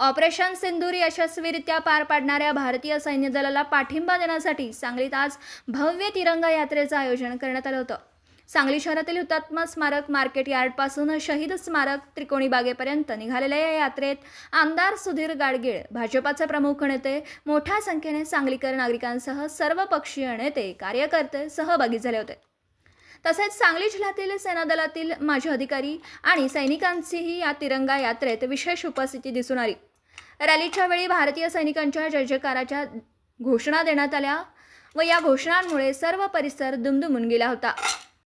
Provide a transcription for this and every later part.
Operation सिंदूर यशस्वीरित्या पार पाडणाऱ्या भारतीय सैन्य दलाला पाठिंबा देण्यासाठी सांगलीत आज भव्य तिरंगा यात्रेचं आयोजन करण्यात आलं होतं. सांगली शहरातील हुतात्मा स्मारक मार्केट यार्डपासून शहीद स्मारक त्रिकोणी बागेपर्यंत निघालेल्या या यात्रेत आमदार सुधीर गाडगीळ भाजपाचे प्रमुख नेते मोठ्या संख्येने सांगलीकर नागरिकांसह सर्व पक्षीय नेते कार्यकर्ते सहभागी झाले होते. तसेच सांगली जिल्ह्यातील सेनादलातील माजी अधिकारी आणि सैनिकांचीही या तिरंगा यात्रेत विशेष उपस्थिती दिसून आली. रॅलीच्या वेळी भारतीय सैनिकांच्या जय जयकाराच्या घोषणा देण्यात आल्या व या घोषणांमुळे सर्व परिसर दुमदुमून गेला होता.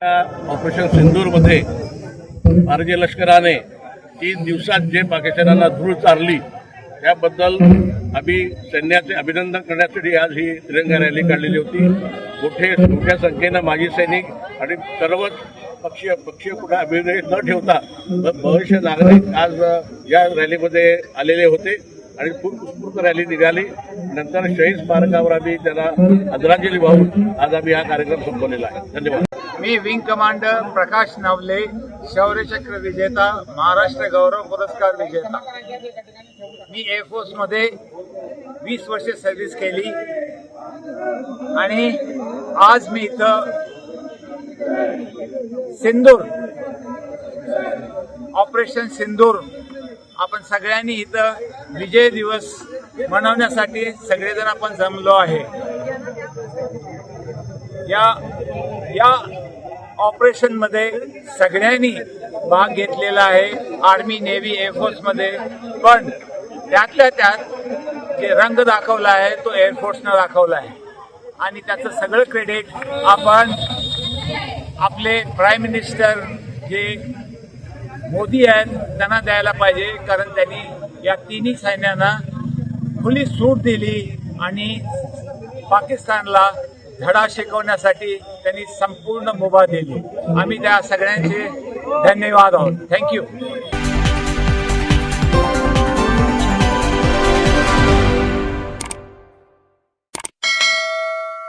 ऑपरेशन सिंदूरमध्ये भारतीय लष्कराने तीन दिवसात जे पाकिस्तानाला धूळ चारली त्याबद्दल आम्ही सैन्याचे अभिनंदन करण्यासाठी आज ही तिरंगा रॅली काढलेली होती. मोठे मोठ्या संख्येनं माजी सैनिक आणि सर्वच पक्षीय पक्षीय कुठे अभिनय न ठेवता भविष्य नागरिक आज या रॅलीमध्ये आलेले होते आणि खूप उत्स्फूर्त रॅली निघाली. नंतर शहीद स्मारकावर आम्ही त्यांना आदरांजली वाहून आज आम्ही हा कार्यक्रम संपवलेला आहे. धन्यवाद. मी विंग कमांडर प्रकाश नवले शौर्यचक्र विजेता महाराष्ट्र गौरव पुरस्कार विजेता. मी एअरफोर्समध्ये वीस वर्षे सर्व्हिस केली. आणि आज मी इथं सिंदूर. ऑपरेशन सिंदूर. आपण सगळ्यांनी इथं विजय दिवस मनवण्यासाठी सगळेजण आपण जमलो आहे. या या ऑपरेशनमध्ये सगळ्यांनी भाग घेतलेला आहे आर्मी नेव्ही एअरफोर्समध्ये. पण त्यातल्या त्यात जे रंग दाखवला आहे तो एअरफोर्सनं दाखवला आहे. आणि त्याचं सगळं क्रेडिट आपण आपले प्राईम मिनिस्टर जे मोदी आहेत त्यांना द्यायला पाहिजे कारण त्यांनी या तिन्ही सैन्यांना खुली सूट दिली आणि पाकिस्तानला धडा शिकवण्यासाठी त्यांनी संपूर्ण मुभा दिली. आम्ही त्या सगळ्यांचे धन्यवाद आहोत. थँक्यू